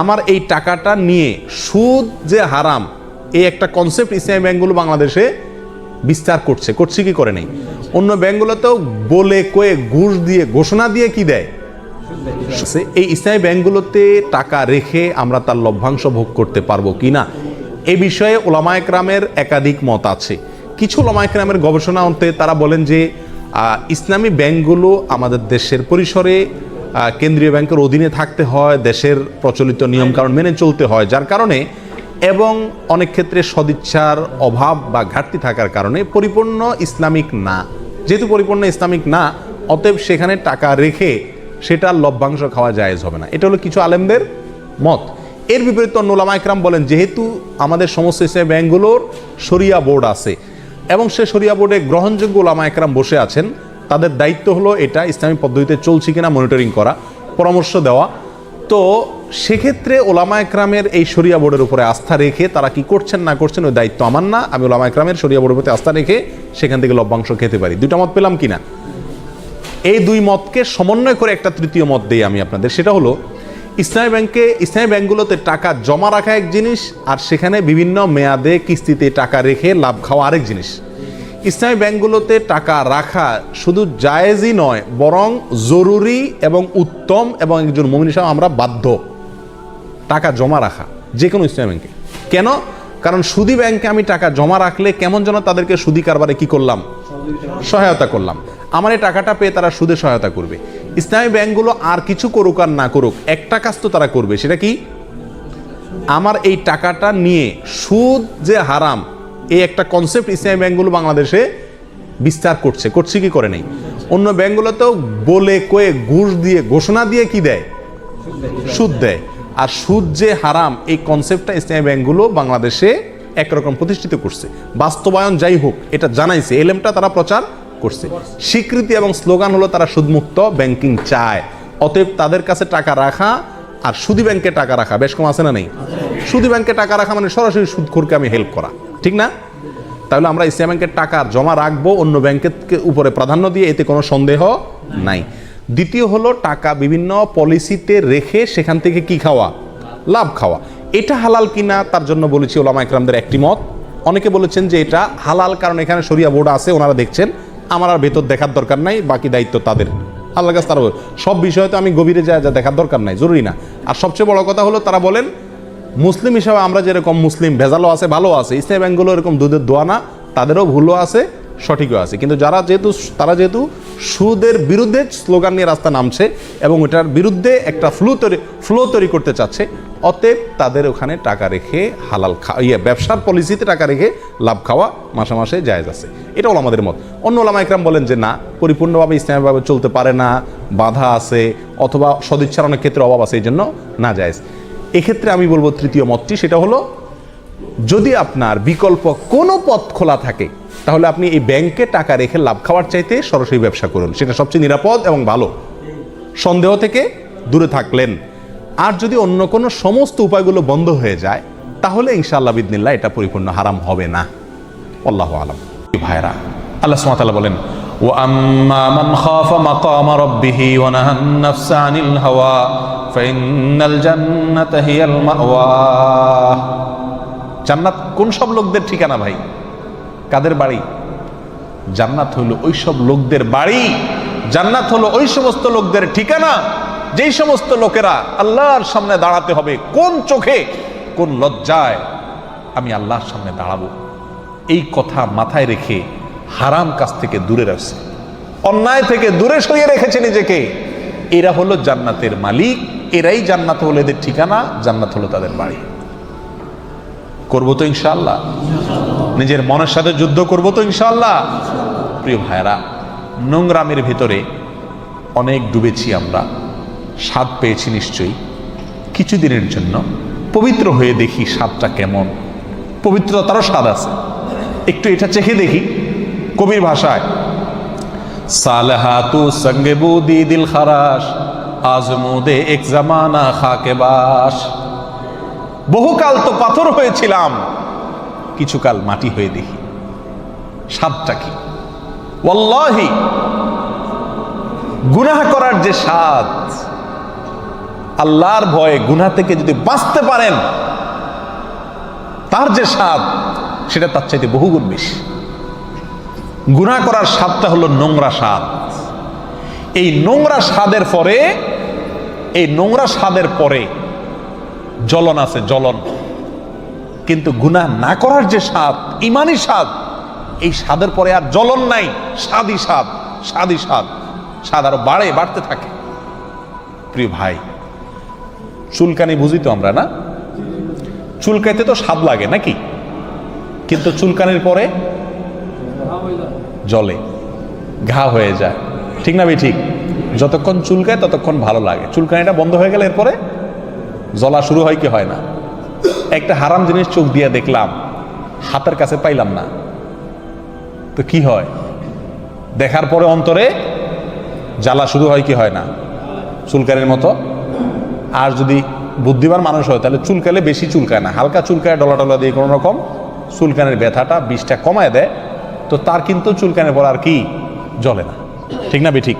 আমার এই টাকাটা নিয়ে সুদ যে হারাম, এই একটা কনসেপ্ট ইসলামী ব্যাংকগুলো বাংলাদেশে বিস্তার করছে। করছে কি করে নেই? অন্য ব্যাংকগুলোতেও বলে, কয়ে, ঘুষ দিয়ে, ঘোষণা দিয়ে কি দেয়? এই ইসলামী ব্যাংকগুলোতে টাকা রেখে আমরা তার লভ্যাংশ ভোগ করতে পারব কি না? এ বিষয়ে ওলামায়করামের একাধিক মত আছে। কিছু ওলামায়করামের গবেষণা অন্তে তারা বলেন যে ইসলামী ব্যাংকগুলো আমাদের দেশের পরিসরে কেন্দ্রীয় ব্যাংকের অধীনে থাকতে হয়, দেশের প্রচলিত নিয়মকানুন মেনে চলতে হয়, যার কারণে এবং অনেক ক্ষেত্রে সদিচ্ছার অভাব বা ঘাটতি থাকার কারণে পরিপূর্ণ ইসলামিক না। যেহেতু পরিপূর্ণ ইসলামিক না, অতএব সেখানে টাকা রেখে সেটার লভ্যাংশ খাওয়া জায়েজ হবে না। এটা হলো কিছু আলেমদের মত। এর বিপরীত নোলামা ইকরাম বলেন, যেহেতু আমাদের সমস্ত ইসলামী ব্যাংকগুলোর শরিয়া বোর্ড আছে এবং সে শরিয়া বোর্ডে গ্রহণযোগ্য ওলামা একরাম বসে আছেন তাদের দায়িত্ব হলো এটা, ইসলামী পদ্ধতিতে চলছে কিনা মনিটরিং করা, পরামর্শ দেওয়া। তো সেক্ষেত্রে ওলামা একরামের এই শরিয়া বোর্ডের উপরে আস্থা রেখে তারা কি করছেন না করছেন ওই দায়িত্ব আমার না, আমি ওলামা একরামের শরিয়া বোর্ডের প্রতি আস্থা রেখে সেখান থেকে লভ্যাংশ খেতে পারি। দুটা মত পেলাম কিনা? এই দুই মতকে সমন্বয় করে একটা তৃতীয় মত দিই আমি আপনাদের, সেটা হলো ইসলামী ব্যাংকে, ইসলামী ব্যাংকগুলোতে টাকা জমা রাখা এক জিনিস আর সেখানে বিভিন্ন মেয়াদে কিস্তিতে টাকা রেখে লাভ খাওয়া আরেক জিনিস। ইসলামী ব্যাংকগুলোতে টাকা রাখা শুধু জায়েজই নয়, বরং জরুরি এবং উত্তম এবং একজন মমিন হিসাবে আমরা বাধ্য। টাকা জমা রাখা, যে কোনো ইসলামী ব্যাংকে। কেন? কারণ সুদি ব্যাংকে আমি টাকা জমা রাখলে কেমন যেন তাদেরকে সুদি কারবারে কি করলাম? সহায়তা করলাম। আমার এই টাকাটা পেয়ে তারা সুদে সহায়তা করবে। ইসলামী ব্যাংকগুলো আর কিছু করুক আর না করুক, একটা কাজ তো তারা করবে, সেটা কি? আমার এই টাকাটা নিয়ে সুদ যে হারাম এই একটা কনসেপ্ট ইসলামী ব্যাংকগুলো বাংলাদেশে বিস্তার করছে। করছে কি করে নেই? অন্য ব্যাংকগুলোতেও বলে কয়ে ঘুষ দিয়ে, ঘোষণা দিয়ে কি দেয়? সুদ দেয়। আর সুদ যে হারাম, এই কনসেপ্টটা ইসলামী ব্যাংকগুলো বাংলাদেশে একরকম প্রতিষ্ঠিত করছে। বাস্তবায়ন যাই হোক, এটা জানাইছে এলএমটা তারা প্রচার করছে। স্বীকৃতি এবং স্লোগান হলো তারা সুদমুক্ত ব্যাংকিং চায়। অতএব তাদের কাছে টাকা রাখা আর সুদী ব্যাংকে টাকা রাখা, বেশ কম আছে না নেই? সুদী ব্যাংকে টাকা রাখা মানে সরাসরি সুদখোরকে আমি হেল্প করা। ঠিক না? তাহলে আমরা ইসলাম ব্যাংকের টাকা জমা রাখব অন্য ব্যাংকের উপরে প্রাধান্য দিয়ে, এতে কোনো সন্দেহ নাই। দ্বিতীয় হলো টাকা বিভিন্ন পলিসিতে রেখে সেখান থেকে কি খাওয়া? লাভ খাওয়া। এটা হালাল কিনা তার জন্য বলেছি ওলামা ইকরামদের একটি মত। অনেকে বলেছেন যে এটা হালাল কারণ এখানে সরিয়া বোর্ড আছে, ওনারা দেখছেন। আমার আর ভেতর দেখার দরকার নাই, বাকি দায়িত্ব তাদের। আল্লাহ কাছে তারা সব বিষয়ে তো আমি গভীরে যা যা দেখার দরকার নাই, জরুরি না। আর সবচেয়ে বড় কথা হলো তারা বলেন মুসলিম হিসাবে আমরা যেরকম মুসলিম, ভেজালও আছে ভালো আছে, ইসলাম ব্যাংকগুলো এরকম দুধের দোয়া না, তাদেরও ভুলও আছে, সঠিকও আছে। কিন্তু যারা যেহেতু, তারা যেহেতু সুদের বিরুদ্ধে স্লোগান নিয়ে রাস্তা নামছে এবং এটার বিরুদ্ধে একটা ফ্লু তৈরি, ফ্লো তৈরি করতে চাচ্ছে, অতএব তাদের ওখানে টাকা রেখে হালাল খা ইয়ে ব্যবসার পলিসিতে টাকা রেখে লাভ খাওয়া মাসে মাসে জায়েজ আছে। এটা হলো আমাদের মত। অন্য ওলামা একরাম বলেন যে, না, পরিপূর্ণভাবে ইসলামীভাবে চলতে পারে না, বাধা আছে অথবা সদিচ্ছার অনেক ক্ষেত্রে অভাব আছে এই জন্য না জায়েজ। এক্ষেত্রে আমি বলবো তৃতীয় মতটি সেটা হলো যদি আপনার বিকল্প কোনো পথ খোলা থাকে তাহলে আপনি এই ব্যাংকে টাকা রেখে লাভ খাওয়ার চাইতে সরাসরি ব্যবসা করুন সেটা সবচেয়ে নিরাপদ এবং ভালো সন্দেহ থেকে দূরে থাকলেন আর যদি অন্য কোনো সমস্ত উপায়গুলো বন্ধ হয়ে যায় তাহলে ইনশাআল্লাহ বিদিনিল্লাহ এটা পরিপূর্ণ হারাম হবে না আল্লাহ আলম ভাইরা আল্লাহ সুমাতাল্লাহ বলেন واما من خاف مقام ربه ونهى النفس عن الهوى ফাইনাল জান্নাত হিয়াল জান্নাত কোন সব লোকদের ঠিকানা ভাই? কাদের বাড়ি? জান্নাত হলো ওই সব লোকদের বাড়ি। জান্নাত হলো ওই সমস্ত লোকদের ঠিকানা। যেই সমস্ত লোকেরা আল্লাহর সামনে দাঁড়াতে হবে, কোন চোখে, কোন লজ্জায়, আমি আল্লাহর সামনে দাঁড়াবো। এই কথা মাথায় রেখে হারাম কাজ থেকে দূরে রাখছে অন্যায় থেকে দূরে সরিয়ে রেখেছে নিজেকে। এরা হলো জান্নাতের মালিক। এরাই জান্নাত হলো এদের ঠিকানা, জান্নাত হলো তাদের বাড়ি। করব তো ইনশাল্লাহ নিজের মনের সাথে যুদ্ধ করব তো ইনশাল্লাহ প্রিয় ভাইরা নোংরামের ভিতরে অনেক ডুবেছি আমরা। স্বাদ পেয়েছি নিশ্চয়ই। কিছুদিনের জন্য পবিত্র হয়ে দেখি স্বাদটা কেমন। পবিত্রতারও স্বাদ আছে। একটু এটা চেখে দেখি কবির ভাষায়। সালহা তু সঙ্গে বুদি দিল খারাস আজমুদে এক জামানা খাকে বাস। বহুকাল তো পাথর হয়েছিলাম, কিছুকাল মাটি হয়ে দেখি। স্বাদটা কি? ওল্লাহি গুনাহ করার যে স্বাদ। আল্লাহর ভয়ে গুনা থেকে যদি বাঁচতে পারেন, তার যে স্বাদ, সেটা তার চাইতে বহুগুণ বেশি। গুণা করার স্বাদটা হলো নোংরা স্বাদ। এই নোংরা স্বাদের পরে এই নোংরা স্বাদের পরে জ্বলন আছে জ্বলন। কিন্তু গুনাহ না করার যে স্বাদ ইমানই স্বাদ এই স্বাদের পরে আর জ্বলন নাই স্বাদই স্বাদ স্বাদই স্বাদ। স্বাদ আরও বাড়ে বাড়তে থাকে। প্রিয় ভাই চুলকানি বুঝি তো আমরা না? চুলকাইতে তো স্বাদ লাগে নাকি? কিন্তু চুলকানির পরে জলে ঘা হয়ে যায়। ঠিক না ভাই, ঠিক? যতক্ষণ চুলকায় ততক্ষণ ভালো লাগে। চুলকানিটা বন্ধ হয়ে গেলে এরপরে জ্বলা শুরু হয় কি হয় না? একটা হারাম জিনিস চোখ দিয়ে দেখলাম, হাতের কাছে পাইলাম না। তো কি হয়? দেখার পরে অন্তরে জ্বালা শুরু হয় কি হয় না? চুলকানির মতো। আর যদি বুদ্ধিমান মানুষ হয়, তাহলে চুলকালে বেশি চুলকায় না। হালকা চুলকায় ডলা ডলা দিয়ে কোনো রকম চুলকানের ব্যথাটা বিষটা কমায় দেয়। তো তার কিন্তু চুলকানের পর আর কি? জ্বলে না। ঠিক না বে ঠিক